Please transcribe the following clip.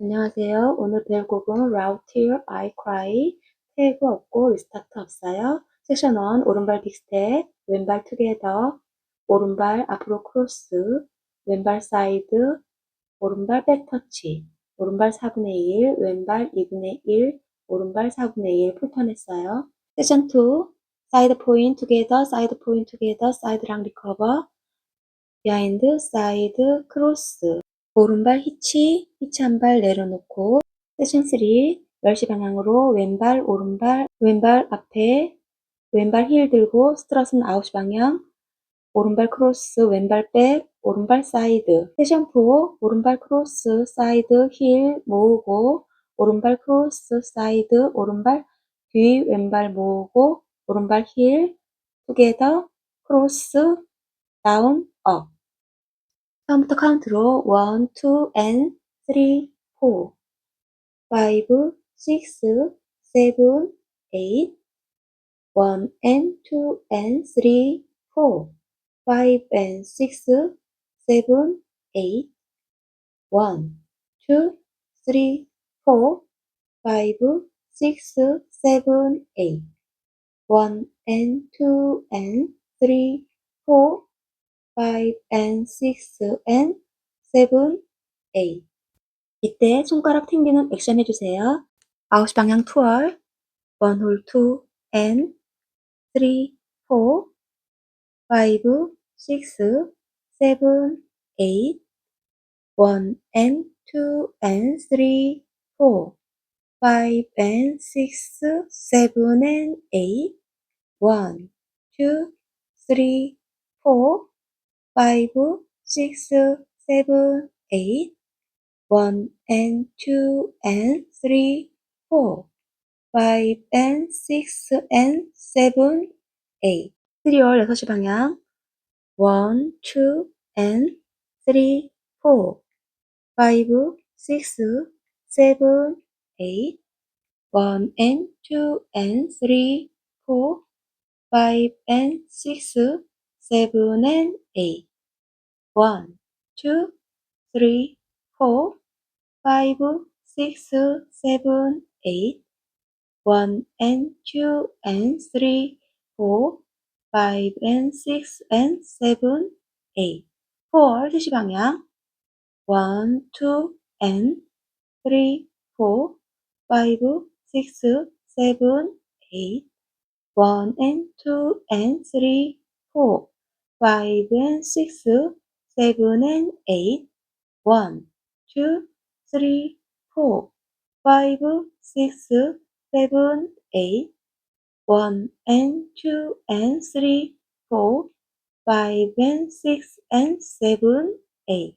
안녕하세요. 오늘 배울 곡은 Route Till I Cry 태그 없고 리스타트 없어요. 섹션 1 오른발 빅스텝 왼발 투게더 오른발 앞으로 크로스 왼발 사이드 오른발 백터치 오른발 4분의 1 왼발 2분의 1 오른발 4분의 1 풀턴 했어요. 섹션 2 사이드 포인 투게더 사이드 포인 투게더 사이드랑 리커버 비하인드 사이드 크로스 오른발 히치, 히치 한 발 내려놓고 세션 3 10시 방향으로 왼발 오른발 왼발 앞에 왼발 힐 들고 스트럿은 9시 방향 오른발 크로스 왼발 백 오른발 사이드. 세션 4 오른발 크로스 사이드 힐 모으고 오른발 크로스 사이드 오른발 뒤 왼발 모으고 오른발 힐 투게더 크로스 다운 업 처음부터 카운트로 1, 2, and 3, 4, 5, 6, 7, 8, 1 and 2 and 3, 4, 5 and 6, 7, 8, 1, 2, 3, 4, 5, 6, 7, 8, 1 and 2 and 3, 4, 5 and 6 and 7, 8 이때 손가락 튕기는 액션 해주세요. 9시 방향 투얼 1홀 2 and 3, 4, 5, 6, 7, 8 1 and 2 and 3, 4, 5 and 6, 7 and 8 1, 2, 3, 4, five, six, seven, eight, one and two and three, four, five and six and seven, eight. 3월 6시 방향 one, two and three, four, five, six, seven, eight, one and two and three, four, five and six, seven and eight. One, two, three, four, five, six, seven, eight. One and two and three, four, five and six and seven, eight. Four, 3시 방향. One, two and three, four, five, six, seven, eight. One and two and three, four, 5, 6, 7, and 8, 1, 2, 6, 7, 8, 1 and 2 and three, four, five and 6 and 7, 8.